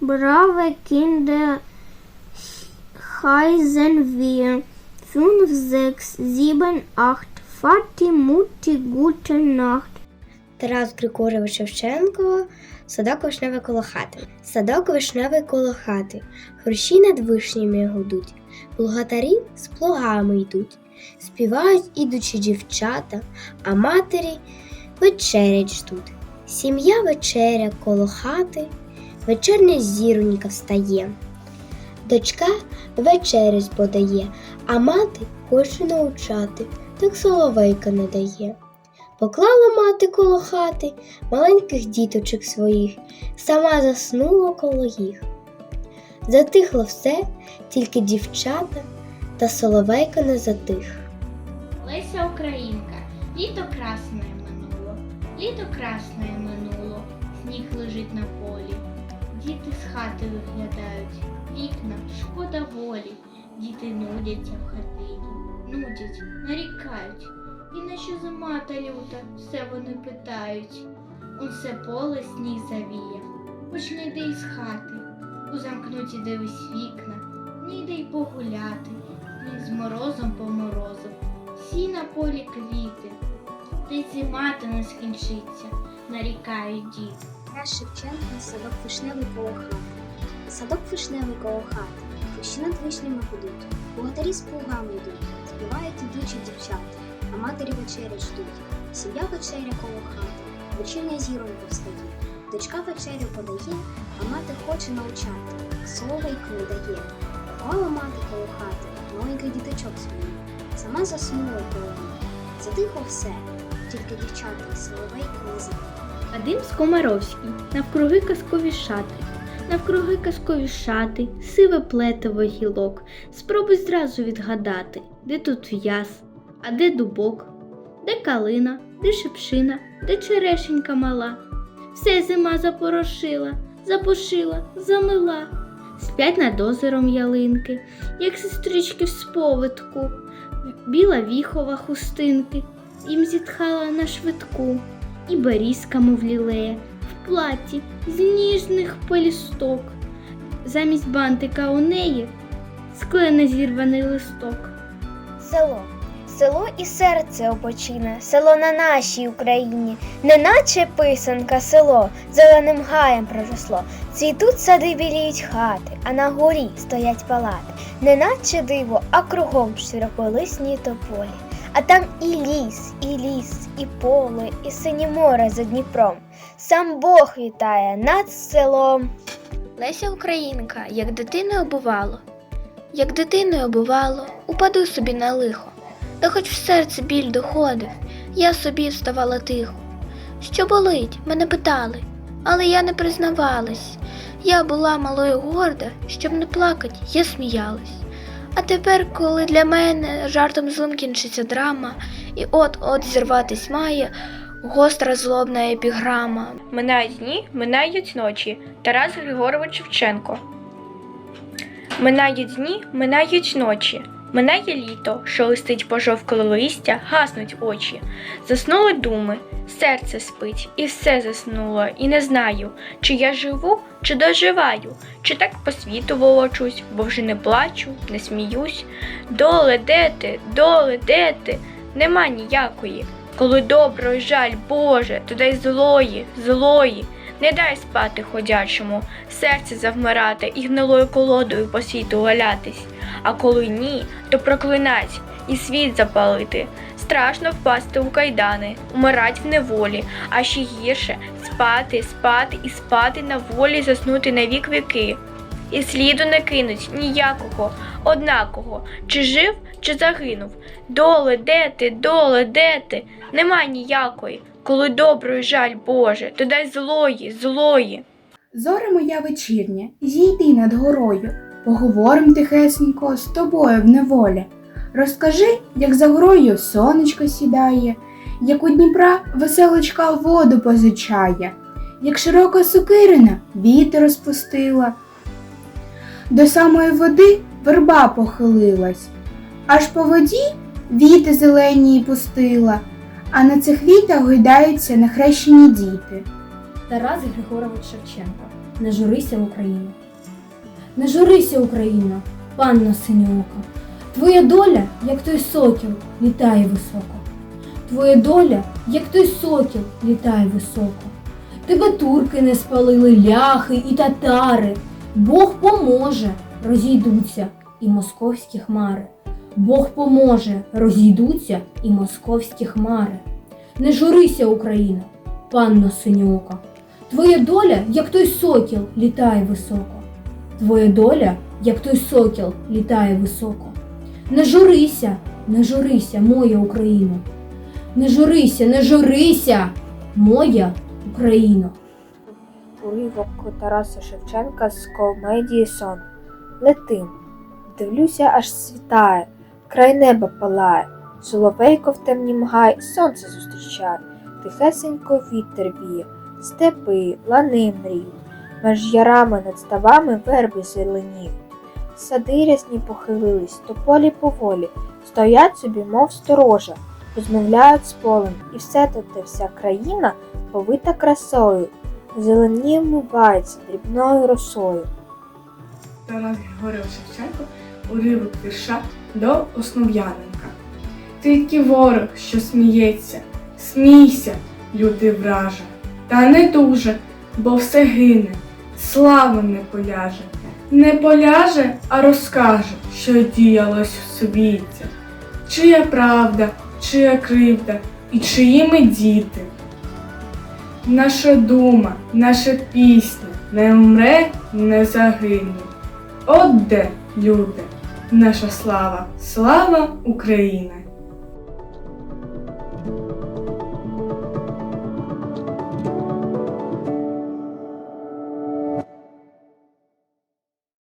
brave Kinder heißen wir. Fünf, sechs, sieben, acht, Vati, Mutti, gute Nacht. Тарас Григорович Шевченко Садок вишневий коло хати. Садок вишневий коло хати. Хрущі над вишнями гудуть. Плугатарі з плугами йдуть. Співають ідучі дівчата, а матері вечерять ждуть. Сім'я вечеря коло хати, вечерня зіронька встає. Дочка вечерять подає, а мати хоче научати, так соловейка не дає. Поклала мати коло хати маленьких діточок своїх, сама заснула коло їх. Затихло все, тільки дівчата, та соловейка не затих. Леся Українка, літо красне літо красне минуло, сніг лежить на полі. Діти з хати виглядають, вікна, шкода волі, діти нудяться в хатині, нудять, нарікають. І на що зима та люта, все вони питають. Усе поле сніг завіє, хоч не йди із хати, у замкнуті дивись вікна, не йди й погуляти, він з морозом поморозив, всі на полі квіти, зима та не скінчиться, нарікають діти. Тарас Шевченко садок вишневий коло хати. Садок вишневий коло хати. Хрущі над вишнями гудуть. Богатарі з плугами йдуть. Співають ідучі дівчата, а матері вечерять ждуть. Сім'я вечеря коло хати. Вечірня зіронька встає. Дочка вечерю подає, а мати хоче навчати. Соловейку не дає. Поклала мати коло хати, маленьких діточок своїх. Сама заснула коло. Затихло все, тільки дівчата і соловейка не затихли. Вадим Скомаровський, навкруги казкові шати, навкруги казкові шати, сиве плетиво гілок. Спробуй зразу відгадати, де тут в'яз, а де дубок, де калина, де шипшина, де черешенька мала. Все зима запорошила, запушила, замила. Сплять над озером ялинки, як сестрички в сповитку, біла віхова хустинки, їм зітхала на швидку і берізка мов лілея, в платі з ніжних пелісток. Замість бантика у неї склене зірваний листок. Село. Село і серце опочине, село на нашій Україні, неначе писанка село, зеленим гаєм проросло. Цвітуть сади біліють хати, а на горі стоять палати. Неначе диво, а кругом широколисні тополі. А там і ліс, і ліс, і поле, і синє море за Дніпром. Сам Бог вітає над селом. Леся Українка, як дитини обувало, як дитиною обувало, упаду собі на лихо. Та хоч в серце біль доходив, я собі вставала тихо. Що болить, мене питали, але я не признавалась. Я була малою горда, щоб не плакать, я сміялась. А тепер, коли для мене жартом злим кінчиться драма, і от-от зірватись має гостра злобна епіграма. Минають дні, минають ночі. Тарас Григорович Шевченко. Минають дні, минають ночі. Минає літо, що листить пожовкле листя, гаснуть очі. Заснули думи, серце спить, і все заснуло, і не знаю, чи я живу, чи доживаю, чи так по світу волочусь, бо вже не плачу, не сміюсь. Доле, де ти, доле, де ти? Нема ніякої. Коли добро й жаль, Боже, то дай злої, злої. Не дай спати ходячому, серце завмирати і гнилою колодою по світу валятись. А коли ні, то проклинать і світ запалити. Страшно впасти у кайдани, умирать в неволі, а ще гірше спати, спати і спати на волі, заснути на вік віки. І сліду не кинуть ніякого, однакого, чи жив, чи загинув. Доле, де ти, доле, де ти? Нема ніякої. Коли доброї жаль Боже, то дай злої, злої. Зоре моя вечірня, зійди над горою, поговорим тихесенько з тобою в неволі. Розкажи, як за горою сонечко сідає, як у Дніпра веселочка воду позичає, як широка сукирина вітер розпустила. До самої води верба похилилась, аж по воді віти зелені пустила, а на цих вітах гойдаються нахрещені діти. Тарас Григорович Шевченко. Не журися Україна. Не журися Україна, панно синьоока. Твоя доля, як той сокіл, літає високо. Твоя доля, як той сокіл, літає високо. Тебе турки не спалили, ляхи і татари. Бог поможе, розійдуться і московські хмари. Бог поможе, розійдуться і московські хмари. Не журися, Україна, панно синьоока. Твоя доля, як той сокіл, літає високо. Твоя доля, як той сокіл, літає високо. Не журися, не журися, моя Україна. Не журися, не журися, моя Україна. Уривок Тараса Шевченка з комедії Сон. Летим. Дивлюся, аж світає, край неба палає, Соловейко в темнім гай сонце зустрічає, тихесенько вітер віє, степи, лани мріють, меж ярами над ставами верби зеленіють. Сади рясні похилились, тополі поволі, стоять собі, мов сторожа, розмовляють з полем, і все тут, де вся країна повита красою, зеленіє вмивається дрібною росою. Тарас Григорьович Шевченко уривок вірша до Основ'яненка. Тільки ворог, що сміється, смійся, люди враже, та не дуже, бо все гине, слава не поляже. Не поляже, а розкаже, що діялось в світі. Чия правда, чия кривда і чиїми діти. Наша дума, наша пісня не вмре, не загине. От де, люди, наша слава, слава України!